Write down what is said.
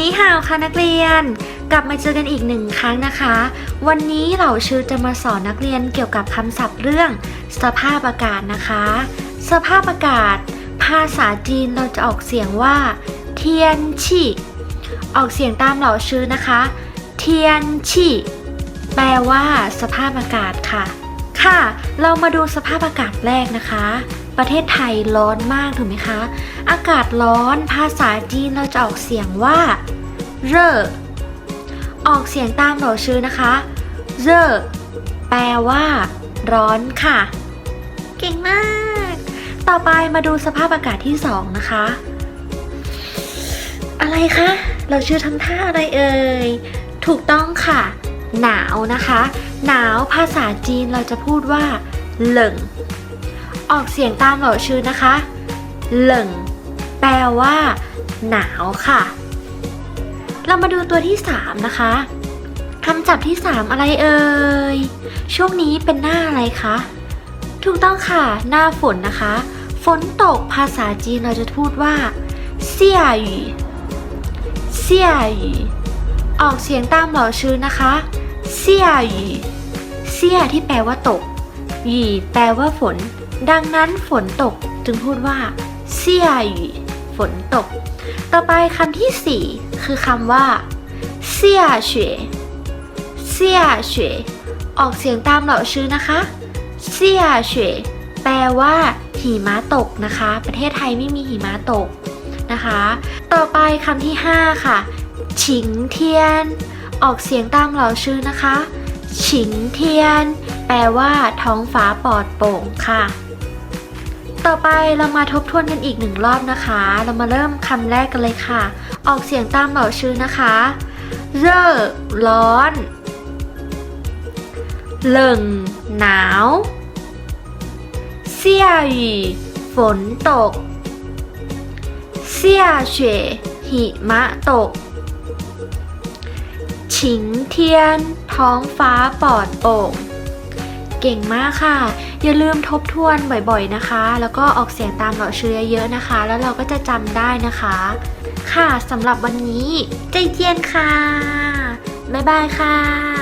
นี่ฮาวค่ะนักเรียน กลับมาเจอกันอีกหนึ่งครั้งนะคะ วันนี้เหล่าชื่อจะมาสอนนักเรียนเกี่ยวกับคำศัพท์เรื่อง สภาพอากาศนะคะ สภาพอากาศ ภาษาจีนเราจะออกเสียงว่า เทียนชี่ออกเสียงตามเหล่าชื่อนะคะ เทียนชี่แปลว่า สภาพอากาศค่ะ ค่ะ เรามาดูสภาพอากาศแรกนะคะ ประเทศไทยร้อนมากถูกไหมคะ อากาศร้อนภาษาจีนเราจะออกเสียงว่า เร่อ ออกเสียงตามเหล่าชื่อนะคะ เร่อ แปลว่า ร้อนค่ะ เก่งมาก ต่อไปมาดูสภาพอากาศที่สองนะคะ อะไรคะ เราชื่อทำท่าอะไรเอ่ย ถูกต้องค่ะ หนาวนะคะ หนาวภาษาจีนเราจะพูดว่า เหลิง ออกเสียงตามเหล่าชื่อนะคะ เหลิงแปลว่า หนาวค่ะ เรามาดูตัวที่ 3 นะคะคำจับที่ 3 อะไรเอ่ย ช่วงนี้เป็นหน้าอะไรคะ ถูกต้องค่ะ หน้าฝนนะคะ ฝนตกภาษาจีนเราจะพูดว่า เสี่ยหยีเสี่ยหยีออกเสียงตามเหล่าชื่อนะคะ เสี่ยหยีเสี่ยที่แปลว่าตกหยีแปลว่าฝน ดังนั้นฝนตกจึงพูดว่าเสี่ยหยีฝนตก ต่อไปคำที่ 4 คือคำว่าเสี่ยเฉวเสี่ยเฉวออกเสียงตามเหล่าชื่อนะคะเสี่ยเฉวแปลว่าหิมะตกนะคะ ประเทศไทยไม่มีหิมะตกนะคะ ต่อไปคำที่ 5 ค่ะ ฉิงเทียน ออกเสียงตามเหล่าชื่อนะคะ ฉิงเทียน แปลว่าท้องฟ้าปลอดโปร่งค่ะ ต่อไปเรามาทบทวนกันอีกหนึ่งรอบนะคะ เรามาเริ่มคำแรกกันเลยค่ะ ออกเสียงตามเหล่าชื่อนะคะเร่อร้อน เหลิงหนาว เสี่ยหยีฝนตก เสี่ยเฉวหิมะตก ฉิงเทียน ท้องฟ้าปลอดโปร่ง เก่งมากค่ะ อย่าลืมทบทวนบ่อยๆนะคะ แล้วก็ออกเสียงตามเหล่าชื่อเยอะๆนะคะ แล้วเราก็จะจำได้นะคะ ค่ะสำหรับวันนี้ ใจเย็นค่ะ บ๊ายบายค่ะ